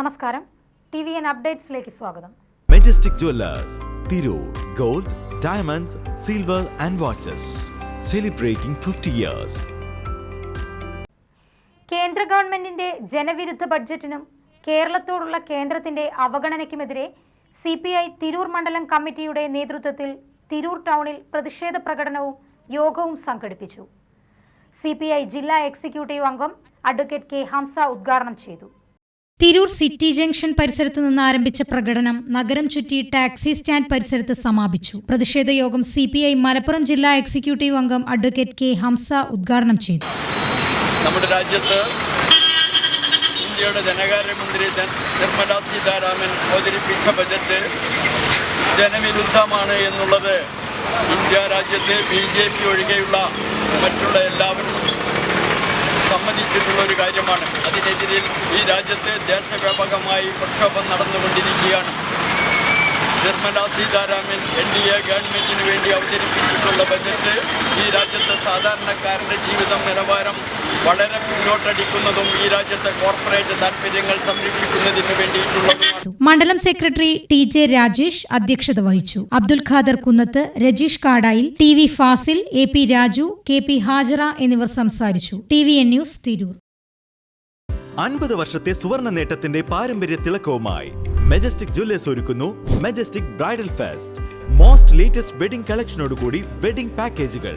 നമസ്കാരം. T V N അപ്ഡേറ്റ്സിലേക്ക് സ്വാഗതം. Majestic jewellers Tirur gold diamonds silver and watches celebrating fifty years കേന്ദ്ര ഗവൺമെന്റിന്റെ ജനവിരുദ്ധ ബഡ്ജറ്റിനും കേരളത്തോടുള്ള കേന്ദ്രത്തിന്റെ അവഗണനയ്ക്കുമെതിരെ സി പി ഐ തിരൂർ മണ്ഡലം കമ്മിറ്റിയുടെ നേതൃത്വത്തിൽ തിരൂർ ടൗണിൽ പ്രതിഷേധ പ്രകടനവും യോഗവും സംഘടിപ്പിച്ചു. സി പി ഐ ജില്ലാ എക്സിക്യൂട്ടീവ് അംഗം അഡ്വക്കേറ്റ് കെ ഹംസ ഉദ്ഘാടനം ചെയ്തു. തിരൂർ സിറ്റി ജംഗ്ഷൻ പരിസരത്ത് നിന്ന് ആരംഭിച്ച പ്രകടനം നഗരം ചുറ്റി ടാക്സി സ്റ്റാൻഡ് പരിസരത്ത് സമാപിച്ചു. പ്രതിഷേധ യോഗം സി പി ഐ മലപ്പുറം ജില്ലാ എക്സിക്യൂട്ടീവ് അംഗം അഡ്വക്കേറ്റ് കെ ഹംസ ഉദ്ഘാടനം ചെയ്തു. നമ്മുടെ രാജ്യത്ത് ഇന്ത്യയുടെ ധനകാര്യമന്ത്രി നിർമ്മല സീതാരാമൻ അവതരിപ്പിച്ച ബജറ്റ് ജനവിരുദ്ധമാണ് എന്നുള്ളത് ഇന്ത്യ രാജ്യത്തെ ബി ജെ പി ഒഴികെയുള്ള മറ്റുള്ള എല്ലാവരും സമ്മതിച്ചിട്ടുള്ള ഒരു കാര്യമാണ്. അതിനെതിരിൽ ഈ രാജ്യത്ത് ദേശവ്യാപകമായി പ്രക്ഷോഭം നടന്നുകൊണ്ടിരിക്കുകയാണ്. Nirmala Sitharaman N D A ഗവൺമെന്റിന് വേണ്ടി അവതരിപ്പിച്ചിട്ടുള്ള ബജറ്റ് ഈ രാജ്യത്തെ സാധാരണക്കാരന്റെ ജീവിതം നിലവാരം വളരെ പിന്നോട്ടടിക്കുന്നതും ഈ രാജ്യത്തെ കോർപ്പറേറ്റ് താല്പര്യങ്ങൾ സംരക്ഷിക്കുന്നതിന് വേണ്ടിയിട്ടുള്ളതുമാണ്. മണ്ഡലം സെക്രട്ടറി ടി ജെ രാജേഷ് അധ്യക്ഷത വഹിച്ചു. Abdul Khader Kunnath Rajeesh Kadayil T V Fasil A P Raju K P Hajara എന്നിവർ സംസാരിച്ചു. T V N news Tirur. അൻപത് വർഷത്തെ സുവർണ നേട്ടത്തിന്റെ പാരമ്പര്യ തിളക്കവുമായി മെജസ്റ്റിക് ജ്വല്ലേഴ്സ് ഒരുക്കുന്നു Majestic bridal fest. Most latest wedding കളക്ഷനോടുകൂടി wedding പാക്കേജുകൾ